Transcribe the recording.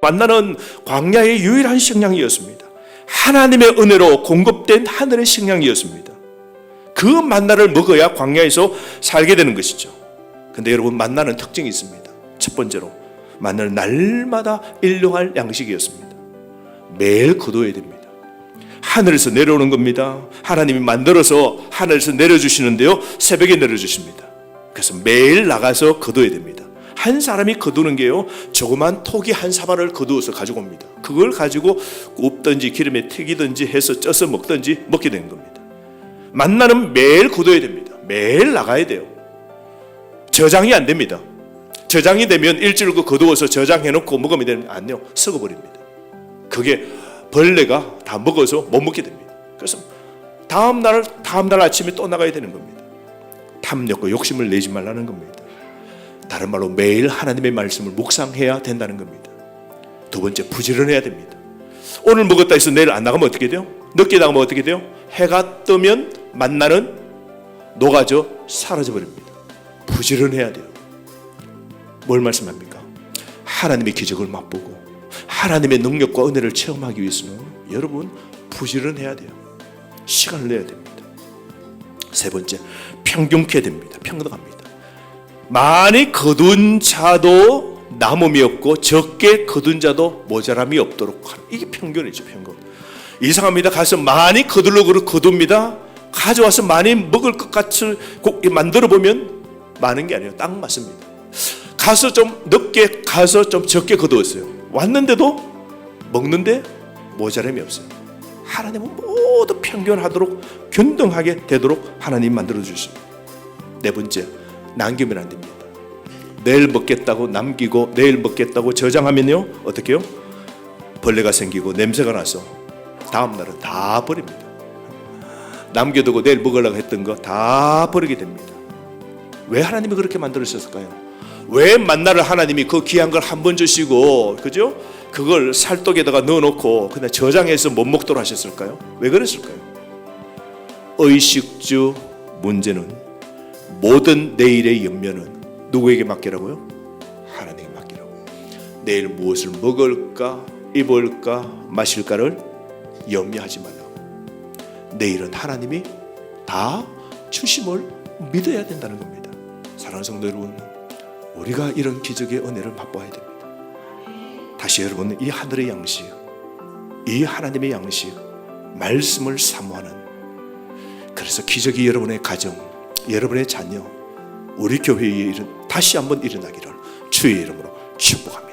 만나는 광야의 유일한 식량이었습니다. 하나님의 은혜로 공급된 하늘의 식량이었습니다. 그 만나를 먹어야 광야에서 살게 되는 것이죠. 근데 여러분 만나는 특징이 있습니다. 첫 번째로 만나는 날마다 일용할 양식이었습니다. 매일 거둬야 됩니다. 하늘에서 내려오는 겁니다. 하나님이 만들어서 하늘에서 내려주시는데요. 새벽에 내려주십니다. 그래서 매일 나가서 거둬야 됩니다. 한 사람이 거두는 게요. 조그만 토기 한 사발을 거두어서 가지고 옵니다. 그걸 가지고 굽든지 기름에 튀기든지 해서 쪄서 먹든지 먹게 되는 겁니다. 만나는 매일 거둬야 됩니다. 매일 나가야 돼요. 저장이 안 됩니다. 저장이 되면 일주일 그 거두어서 저장해놓고 먹으면 되는 아니요. 썩어버립니다. 그게 벌레가 다 먹어서 못 먹게 됩니다. 그래서 다음 날 다음 날 아침에 또 나가야 되는 겁니다. 탐욕과 욕심을 내지 말라는 겁니다. 다른 말로 매일 하나님의 말씀을 묵상해야 된다는 겁니다. 두 번째 부지런해야 됩니다. 오늘 먹었다 해서 내일 안 나가면 어떻게 돼요? 늦게 나가면 어떻게 돼요? 해가 뜨면 만나는 녹아져 사라져 버립니다. 부지런해야 돼요. 뭘 말씀합니까? 하나님의 기적을 맛보고 하나님의 능력과 은혜를 체험하기 위해서는 여러분 부지런해야 돼요. 시간을 내야 됩니다. 세 번째 평균케 됩니다. 평등합니다. 많이 거둔 자도 남음이 없고 적게 거둔 자도 모자람이 없도록 하는 이게 평균이죠 평균. 이상합니다. 가서 많이 거둘러 거둡니다. 가져와서 많이 먹을 것 같이 꼭 만들어 보면 많은 게 아니에요. 딱 맞습니다. 가서 좀 늦게 가서 좀 적게 거두었어요. 왔는데도 먹는데 모자람이 없어요. 하나님은 모두 평균하도록 균등하게 되도록 하나님 만들어 주십니다. 네 번째 남기면 안 됩니다. 내일 먹겠다고 남기고 내일 먹겠다고 저장하면요 어떻게요? 벌레가 생기고 냄새가 나서 다음 날은 다 버립니다. 남겨두고 내일 먹으려고 했던 거 다 버리게 됩니다. 왜 하나님이 그렇게 만들으셨을까요? 왜 만나를 하나님이 그 귀한 걸 한 번 주시고 그죠? 그걸 살독에다가 넣어놓고 그냥 저장해서 못 먹도록 하셨을까요? 왜 그랬을까요? 의식주 문제는 모든 내일의 연면은 누구에게 맡기라고요? 하나님에게 맡기라고. 내일 무엇을 먹을까, 입을까, 마실까를 염려하지 말라고. 내일은 하나님이 다 주심을 믿어야 된다는 겁니다. 사랑하는 성도 여러분, 우리가 이런 기적의 은혜를 맛보아야 됩니다. 다시 여러분, 이 하늘의 양식, 이 하나님의 양식, 말씀을 사모하는 그래서 기적이 여러분의 가정, 여러분의 자녀, 우리 교회에 일은 다시 한번 일어나기를 주의 이름으로 축복합니다.